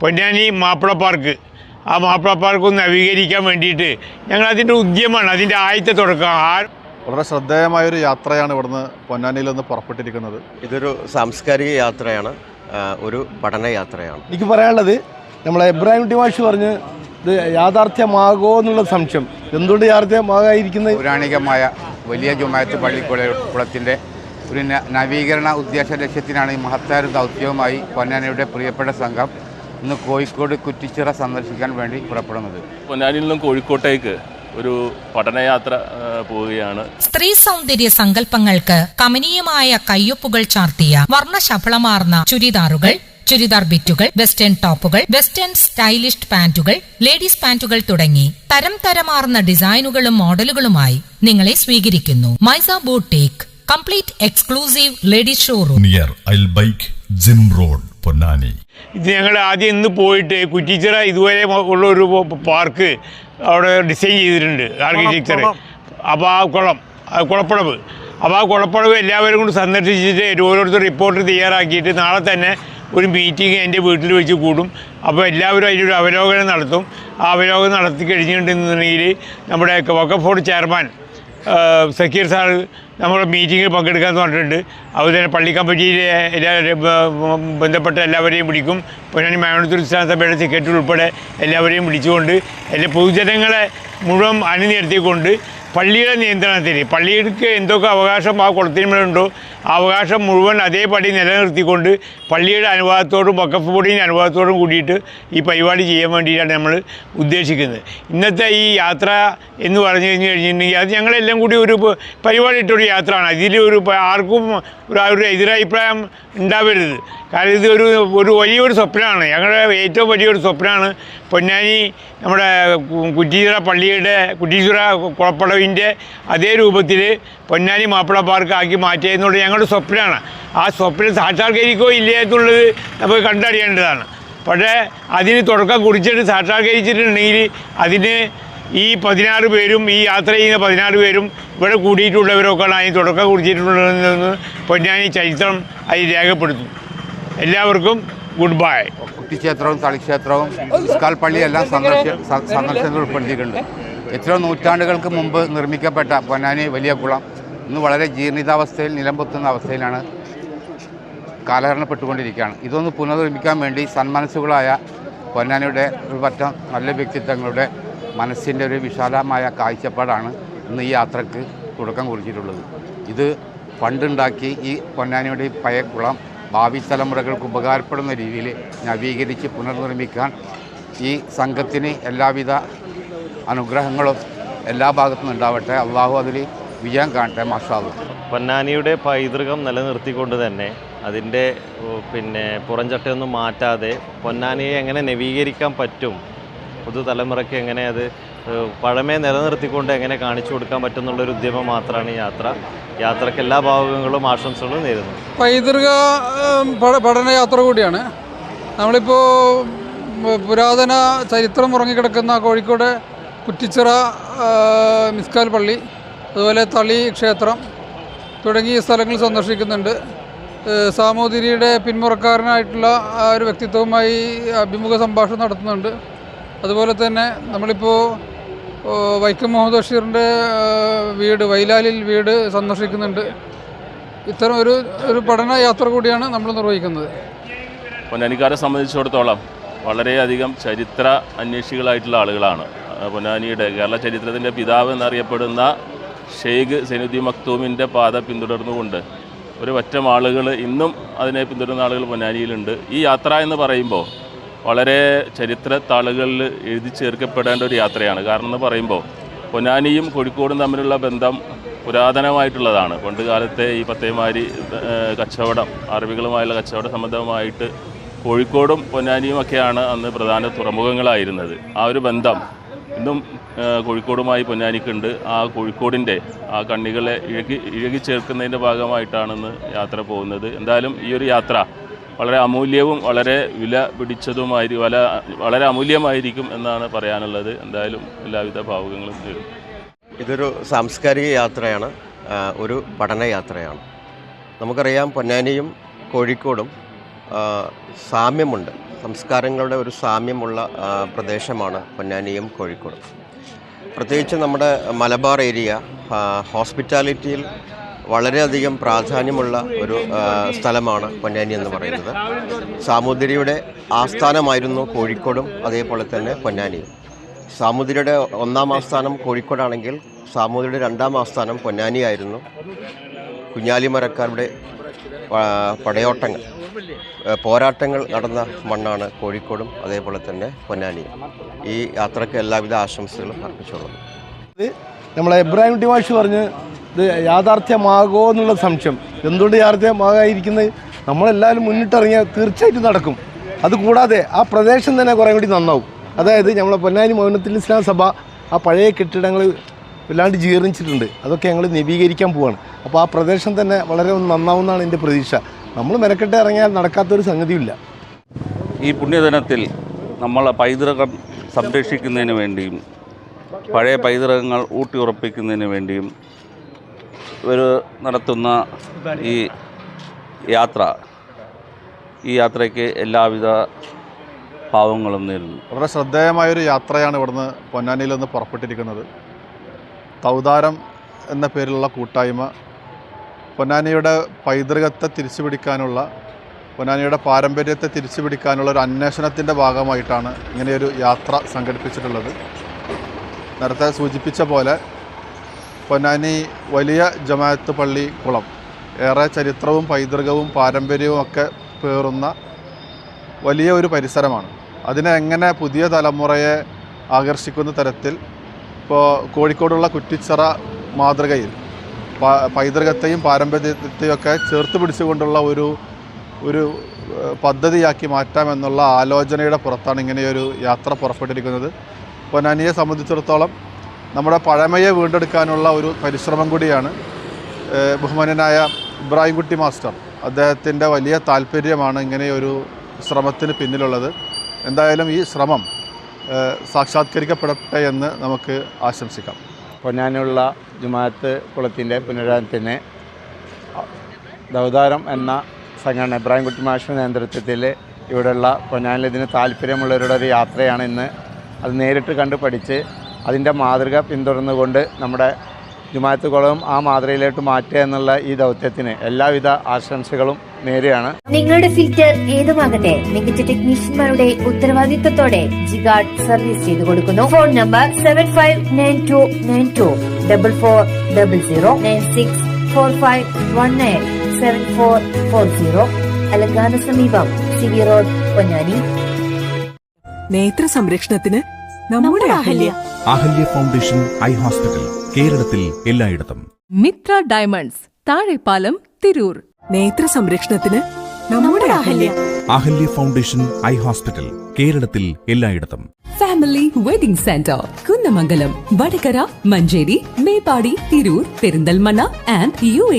Ponnani Mappila park ആ Mappila park ഒന്ന് നവീകരിക്കാൻ വേണ്ടിയിട്ട് ഞങ്ങൾ അതിന്റെ ഉദ്യമമാണ് അതിന്റെ ആദ്യത്തെ തുടക്കം. ആ വളരെ ശ്രദ്ധേയമായൊരു യാത്രയാണ് ഇവിടുന്ന് പൊന്നാനിയിൽ നിന്ന് പുറപ്പെട്ടിരിക്കുന്നത്. ഇതൊരു സാംസ്കാരിക യാത്രയാണ് ഒരു പഠനയാത്രയാണ് എനിക്ക് പറയാനുള്ളത് നമ്മളെ ഇബ്രാഹിം കുട്ടി മാഷ് പറഞ്ഞ് ഇത് യാഥാർത്ഥ്യമാകോ എന്നുള്ള സംശയം. എന്തുകൊണ്ട് യാഥാർത്ഥ്യമാകാതിരിക്കുന്നത്? പൗരാണികമായ വലിയ ജുമായത്ത് പള്ളിക്കുളത്തിന്റെ ഒരു നവീകരണ ഉദ്ദേശ ലക്ഷ്യത്തിനാണ് ഈ മഹത്തായ ദൗത്യവുമായി പൊന്നാനിയുടെ പ്രിയപ്പെട്ട സംഘം ഇന്ന് കോഴിക്കോട് കുറ്റിച്ചിറ സന്ദർശിക്കാൻ വേണ്ടി പുറപ്പെടുന്നത്. പൊന്നാനിയിൽ നിന്നും കോഴിക്കോട്ടേക്ക് ഒരു പഠനയാത്ര പോവുകയാണ്. സ്ത്രീ സൗന്ദര്യ സങ്കല്പങ്ങൾക്ക് കമനീയമായ കയ്യൊപ്പുകൾ ചാർത്തിയ വർണശഫളമാർന്ന ചുരിദാറുകൾ ചുരിദാർ ബിറ്റുകൾ വെസ്റ്റേൺ ടോപ്പുകൾ വെസ്റ്റേൺ സ്റ്റൈലിഷ് പാന്റുകൾ ലേഡീസ് പാന്റുകൾ തുടങ്ങി തരം തരമാർന്ന ഡിസൈനുകളും മോഡലുകളുമായി നിങ്ങളെ സ്വീകരിക്കുന്നു. Maisa boutique complete exclusive ladies showroom. Near അൽ ബൈക്ക് ജിം റോഡ് പൊന്നാനി ഇത് ഞങ്ങൾ ആദ്യം ഇന്ന് പോയിട്ട് കുറ്റിച്ചിറ ഇതുവരെ ഉള്ള ഒരു പാർക്ക് അവിടെ ഡിസൈൻ ചെയ്തിട്ടുണ്ട് ആർക്കിടെക്ചർ അപ്പോൾ ആ കുളം ആ കുളപ്പടവ് അപ്പോൾ ആ കുളപ്പടവ് എല്ലാവരും കൂടി സന്ദർശിച്ചിട്ട് ഓരോരുത്തർ റിപ്പോർട്ട് തയ്യാറാക്കിയിട്ട് നാളെ തന്നെ ഒരു മീറ്റിംഗ് എന്റെ വീട്ടിൽ വെച്ച് കൂടും. അപ്പോൾ എല്ലാവരും അതിനൊരു അവലോകനം നടത്തും. ആ അവലോകനം നടത്തി കഴിഞ്ഞിട്ടുണ്ടെന്നുണ്ടെങ്കിൽ നമ്മുടെ വക്കഫോർഡ് ചെയർമാൻ സക്കീർ സാർ നമ്മുടെ മീറ്റിങ്ങിൽ പങ്കെടുക്കാൻ പറഞ്ഞിട്ടുണ്ട്. അതുപോലെ തന്നെ പള്ളി കമ്മിറ്റിയിലെ ബന്ധപ്പെട്ട എല്ലാവരെയും വിളിക്കും. പൊന്നാനി മാനന്തൂർ സ്ഥാന സഭയുടെ സെക്രട്ടറി ഉൾപ്പെടെ എല്ലാവരെയും വിളിച്ചുകൊണ്ട് എല്ലാ പൊതുജനങ്ങളെ മുഴുവൻ അണിനിരത്തിക്കൊണ്ട് പള്ളിയുടെ നിയന്ത്രണത്തിൽ പള്ളിക്ക് എന്തൊക്കെ അവകാശം ആ കുളത്തിന്മേലുണ്ടോ ആ അവകാശം മുഴുവൻ അതേപടി നിലനിർത്തിക്കൊണ്ട് പള്ളിയുടെ അനുവാദത്തോടും വക്കഫ് ബോർഡിന്റെ അനുവാദത്തോടും കൂടിയിട്ട് ഈ പരിപാടി ചെയ്യാൻ വേണ്ടിയിട്ടാണ് നമ്മൾ ഉദ്ദേശിക്കുന്നത്. ഇന്നത്തെ ഈ യാത്ര എന്ന് പറഞ്ഞു കഴിഞ്ഞ് കഴിഞ്ഞിട്ടുണ്ടെങ്കിൽ അത് ഞങ്ങളെല്ലാം കൂടി ഒരു പരിപാടി ഇട്ടൊരു യാത്രയാണ്. അതിൽ ഒരു ആർക്കും ഒരു എതിരഭിപ്രായം ഉണ്ടാവരുത്. കാരണം ഇത് ഒരു ഒരു വലിയൊരു സ്വപ്നമാണ്. ഞങ്ങളുടെ ഏറ്റവും വലിയൊരു സ്വപ്നമാണ് പൊന്നാനി നമ്മുടെ കുറ്റിച്ചിറ പള്ളിയുടെ കുറ്റിച്ചിറ കുളപ്പടവിന്റെ അതേ രൂപത്തിൽ പൊന്നാനി മാപ്പിള പാർക്ക് ആക്കി മാറ്റുക എന്നുള്ളത് ഞങ്ങളുടെ സ്വപ്നമാണ്. ആ സ്വപ്നം സാക്ഷാത്കരിക്കോ ഇല്ലേ എന്നുള്ളത് നമുക്ക് കണ്ടറിയേണ്ടതാണ്. പക്ഷേ അതിന് തുടക്കം കുറിച്ചിട്ട് സാക്ഷാത്കരിച്ചിട്ടുണ്ടെങ്കിൽ അതിന് ഈ പതിനാറ് പേരും ഈ യാത്ര ചെയ്യുന്ന പതിനാറ് പേരും ഇവിടെ കൂടിയിട്ടുള്ളവരൊക്കെയാണ് അതിന് തുടക്കം കുറിച്ചിട്ടുള്ളതെന്ന് പൊന്നാനി ചരിത്രം അതിൽ രേഖപ്പെടുത്തും എല്ലാവർക്കും ഗുഡ് ബൈ കുട്ടിക്ഷേത്രവും തളിക്ഷേത്രവും ഇസ്കാൽ പള്ളിയെല്ലാം സന്ദർശ സന്ദർശനത്തിൽ ഉൾപ്പെടുത്തിയിട്ടുണ്ട്. എത്രയോ നൂറ്റാണ്ടുകൾക്ക് മുമ്പ് നിർമ്മിക്കപ്പെട്ട പൊന്നാനി വലിയ കുളം ഇന്ന് വളരെ ജീർണിതാവസ്ഥയിൽ നിലംപൊത്തുന്ന അവസ്ഥയിലാണ് കാലഹരണപ്പെട്ടുകൊണ്ടിരിക്കുകയാണ്. ഇതൊന്ന് പുനർനിർമ്മിക്കാൻ വേണ്ടി സന്മനസ്സുകളായ പൊന്നാനിയുടെ ഒരു പറ്റം നല്ല വ്യക്തിത്വങ്ങളുടെ മനസ്സിന്റെ ഒരു വിശാലമായ കാഴ്ചപ്പാടാണ് ഇന്ന് ഈ യാത്രയ്ക്ക് തുടക്കം കുറിച്ചിട്ടുള്ളത്. ഇത് പണ്ടുണ്ടാക്കി ഈ പൊന്നാനിയുടെ ഈ പഴയ കുളം ഭാവി തലമുറകൾക്ക് ഉപകാരപ്പെടുന്ന രീതിയിൽ നവീകരിച്ച് പുനർനിർമ്മിക്കാൻ ഈ സംഘത്തിന് എല്ലാവിധ അനുഗ്രഹങ്ങളും എല്ലാ ഭാഗത്തും ഉണ്ടാവട്ടെ. അള്ളാഹു അതിൽ വിജയം കാണട്ടെ മാഷാദ് പൊന്നാനിയുടെ പൈതൃകം നിലനിർത്തിക്കൊണ്ട് തന്നെ അതിന്റെ പിന്നെ പുറംചട്ടയൊന്നും മാറ്റാതെ പൊന്നാനിയെ എങ്ങനെ നവീകരിക്കാൻ പറ്റും പുതുതലമുറയ്ക്ക് എങ്ങനെ അത് പഴമയെ നിലനിർത്തിക്കൊണ്ട് എങ്ങനെ കാണിച്ചു കൊടുക്കാൻ പറ്റും എന്നുള്ളൊരു ഉദ്യമം മാത്രമാണ് യാത്ര. യാത്രയ്ക്ക് എല്ലാ ഭാഗങ്ങളും ആശംസകളും നേരുന്നു. പൈതൃക പഠനയാത്ര കൂടിയാണ്. നമ്മളിപ്പോൾ പുരാതന ചരിത്രം ഉറങ്ങിക്കിടക്കുന്ന കോഴിക്കോട് കുറ്റിച്ചിറ മിസ്കാൽ പള്ളി അതുപോലെ തളി ക്ഷേത്രം തുടങ്ങിയ സ്ഥലങ്ങൾ സന്ദർശിക്കുന്നുണ്ട്. സാമൂതിരിയുടെ പിന്മുറക്കാരനായിട്ടുള്ള ആ ഒരു വ്യക്തിത്വവുമായി അഭിമുഖ സംഭാഷണം നടത്തുന്നുണ്ട്. അതുപോലെ തന്നെ നമ്മളിപ്പോൾ വൈക്കം മുഹമ്മദ് ബഷീറിന്റെ വീട് വൈലാലിൽ വീട് സന്ദർശിക്കുന്നുണ്ട്. ഇത്തരം ഒരു ഒരു പഠന യാത്ര കൂടിയാണ് നമ്മൾ നിർവഹിക്കുന്നത്. പൊന്നാനിക്കാരെ സംബന്ധിച്ചിടത്തോളം വളരെയധികം ചരിത്ര അന്വേഷികളായിട്ടുള്ള ആളുകളാണ്. പൊന്നാനിയുടെ കേരള ചരിത്രത്തിന്റെ പിതാവ് എന്നറിയപ്പെടുന്ന ഷെയ്ഖ് സൈനുദ്ദീൻ മക്തൂമിന്റെ പാത പിന്തുടർന്നുകൊണ്ട് ഒരു ഒറ്റം ആളുകൾ ഇന്നും അതിനെ പിന്തുടരുന്ന ആളുകൾ പൊന്നാനിയിലുണ്ട് ഈ യാത്ര എന്ന് പറയുമ്പോൾ വളരെ ചരിത്ര താളുകളിൽ എഴുതി ചേർക്കപ്പെടേണ്ട ഒരു യാത്രയാണ്. കാരണം എന്ന് പറയുമ്പോൾ പൊന്നാനിയും കോഴിക്കോടും തമ്മിലുള്ള ബന്ധം പുരാതനമായിട്ടുള്ളതാണ്. പണ്ട് കാലത്തെ ഈ പത്തേമാരി കച്ചവടം അറബികളുമായുള്ള കച്ചവട സംബന്ധമായിട്ട് കോഴിക്കോടും പൊന്നാനിയും ഒക്കെയാണ് അന്ന് പ്രധാന തുറമുഖങ്ങളായിരുന്നത്. ആ ഒരു ബന്ധം ഇന്നും കോഴിക്കോടുമായി പൊന്നാനിക്കുണ്ട്. ആ കോഴിക്കോടിന്റെ ആ കണ്ണികളെ ഇഴകി ഇഴകി ചേർക്കുന്നതിന്റെ ഭാഗമായിട്ടാണെന്ന് യാത്ര പോകുന്നത്. എന്തായാലും ഈ ഒരു യാത്ര വളരെ അമൂല്യവും വളരെ വില പിടിച്ചതുമായി വല വളരെ അമൂല്യമായിരിക്കും എന്നാണ് പറയാനുള്ളത്. എന്തായാലും എല്ലാവിധ ഭാവുകങ്ങളും നേരും. ഇതൊരു സാംസ്കാരിക യാത്രയാണ്. ഒരു പഠനയാത്രയാണ് നമുക്കറിയാം പൊന്നാനിയും കോഴിക്കോടും സാമ്യമുണ്ട്. സംസ്കാരങ്ങളുടെ ഒരു സാമ്യമുള്ള പ്രദേശമാണ് പൊന്നാനിയും കോഴിക്കോടും. പ്രത്യേകിച്ച് നമ്മുടെ മലബാർ ഏരിയ ഹോസ്പിറ്റാലിറ്റിയിൽ വളരെയധികം പ്രാധാന്യമുള്ള ഒരു സ്ഥലമാണ് പൊന്നാനി എന്ന് പറയുന്നത്. സാമൂതിരിയുടെ ആസ്ഥാനമായിരുന്നു കോഴിക്കോടും അതേപോലെ തന്നെ പൊന്നാനിയും. സാമൂതിരിയുടെ ഒന്നാം ആസ്ഥാനം കോഴിക്കോടാണെങ്കിൽ സാമൂതിരിയുടെ രണ്ടാം ആസ്ഥാനം പൊന്നാനിയായിരുന്നു കുഞ്ഞാലിമരക്കാരുടെ പടയോട്ടങ്ങൾ പോരാട്ടങ്ങൾ നടന്ന മണ്ണാണ് കോഴിക്കോടും അതേപോലെ തന്നെ പൊന്നാനിയും. ഈ യാത്രയ്ക്ക് എല്ലാവിധ ആശംസകളും അർപ്പിച്ചുള്ളത് ഇത് നമ്മളെ ഇബ്രാഹിം ടിമാഷ് പറഞ്ഞ് ഇത് യാഥാർത്ഥ്യമാകോ എന്നുള്ള സംശയം. എന്തുകൊണ്ട് യാഥാർത്ഥ്യമാകാതിരിക്കുന്നത്? നമ്മളെല്ലാവരും മുന്നിട്ടിറങ്ങിയാൽ തീർച്ചയായിട്ടും നടക്കും. അതുകൂടാതെ ആ പ്രദേശം തന്നെ കുറേ കൂടി നന്നാവും. അതായത് നമ്മളെ പൊന്നാനി മൗനത്തിൽ ഇസ്ലാം സഭ ആ പഴയ കെട്ടിടങ്ങൾ വല്ലാണ്ട് ജീർണിച്ചിട്ടുണ്ട്. അതൊക്കെ ഞങ്ങൾ നവീകരിക്കാൻ പോവാണ്. അപ്പോൾ ആ പ്രദേശം തന്നെ വളരെ ഒന്ന് നന്നാവുമെന്നാണ് എന്റെ പ്രതീക്ഷ. നമ്മൾ മെനക്കെട്ട് ഇറങ്ങിയാൽ നടക്കാത്തൊരു സംഗതിയില്ല ഈ പുണ്യദിനത്തിൽ നമ്മൾ പൈതൃകം സംരക്ഷിക്കുന്നതിന് വേണ്ടിയും പഴയ പൈതൃകങ്ങൾ ഊട്ടിയുറപ്പിക്കുന്നതിന് വേണ്ടിയും ഒരു നടത്തുന്ന ഈ യാത്ര ഈ യാത്രയ്ക്ക് എല്ലാവിധ ഭാവങ്ങളും നേരുന്നു വളരെ ശ്രദ്ധേയമായൊരു യാത്രയാണ് ഇവിടുന്ന് പൊന്നാനിയിൽ നിന്ന് പുറപ്പെട്ടിരിക്കുന്നത്. തൗതാരം എന്ന പേരിലുള്ള കൂട്ടായ്മ പൊന്നാനിയുടെ പൈതൃകത്തെ തിരിച്ചു പിടിക്കാനുള്ള പൊന്നാനിയുടെ പാരമ്പര്യത്തെ തിരിച്ചു പിടിക്കാനുള്ള ഒരു അന്വേഷണത്തിന്റെ ഭാഗമായിട്ടാണ് ഇങ്ങനെയൊരു യാത്ര സംഘടിപ്പിച്ചിട്ടുള്ളത്. നേരത്തെ സൂചിപ്പിച്ച പോലെ പൊന്നാനി വലിയ ജമാഅത്ത് പള്ളി കുളം. ഏറെ ചരിത്രവും പൈതൃകവും പാരമ്പര്യവും ഒക്കെ പേറുന്ന വലിയ ഒരു പരിസരമാണ്. അതിനെ എങ്ങനെ പുതിയ തലമുറയെ ആകർഷിക്കുന്ന തരത്തിൽ ഇപ്പോൾ കോഴിക്കോടുള്ള കുറ്റിച്ചിറ മാതൃകയിൽ പൈതൃകത്തെയും പാരമ്പര്യത്തെയും ഒക്കെ ചേർത്ത് പിടിച്ചുകൊണ്ടുള്ള ഒരു ഒരു പദ്ധതിയാക്കി മാറ്റാമെന്നുള്ള ആലോചനയുടെ പുറത്താണ് ഇങ്ങനെയൊരു യാത്ര പുറപ്പെട്ടിരിക്കുന്നത്. പൊന്നാനിയെ സംബന്ധിച്ചിടത്തോളം നമ്മുടെ പഴമയെ വീണ്ടെടുക്കാനുള്ള ഒരു പരിശ്രമം കൂടിയാണ് ബഹുമാനനായ ഇബ്രാഹിംകുട്ടി മാസ്റ്റർ. അദ്ദേഹത്തിന്റെ വലിയ താല്പര്യമാണ് ഒരു ശ്രമത്തിന് പിന്നിലുള്ളത്. എന്തായാലും ഈ ശ്രമം സാക്ഷാത്കരിക്കപ്പെടട്ടെ എന്ന് നമുക്ക് ആശംസിക്കാം. പൊന്നാനുള്ള ജുമാഅത്ത് കുളത്തിന്റെ പുനരാനത്തിന് ദൗതാരം എന്ന സംഘടന ഇബ്രാഹിംകുട്ടി മാഷിന്റെ നേതൃത്വത്തിൽ ഇവിടെയുള്ള പൊന്നാനിൽ ഇതിന് താല്പര്യമുള്ളവരുടെ ഒരു യാത്രയാണ് ഇന്ന്. അത് നേരിട്ട് കണ്ട് പഠിച്ച് അതിന്റെ മാതൃക പിന്തുടർന്നുകൊണ്ട് നമ്മുടെ ജുമാഅത്ത് കുളവും ആ മാതൃകയിലോട്ട് മാറ്റുക എന്നുള്ള ഈ ദൗത്യത്തിന് എല്ലാവിധ ആശംസകളും നേരെയാണ്. നിങ്ങളുടെ ഫിൽറ്റർ ഏതുമാകട്ടെ മികച്ച ടെക്നീഷ്യന്മാരുടെ ഉത്തരവാദിത്വത്തോടെ ജിഗാർഡ് സർവീസ് ചെയ്തു കൊടുക്കുന്നു. Phone number seven five nine two nine two double four double zero nine six four five one nine seven four four zero അലങ്കാന സമീപം സി വി റോഡ് പൊന്നാനി. നേത്ര സംരക്ഷണത്തിന് നമ്മുടെ Ahalya. Ahalya foundation eye hospital കേരളത്തിൽ എല്ലായിടത്തും. Mitra diamonds Thazhepalam Tirur. നേത്ര സംരക്ഷണത്തിന് നമ്മുടെ Ahalya. Ahalya. Foundation eye hospital കേരളത്തിൽ എല്ലായിടത്തും. Family wedding centre Kunnamangalam Vadakara Manjeri Meppadi Tirur Perinthalmanna and U A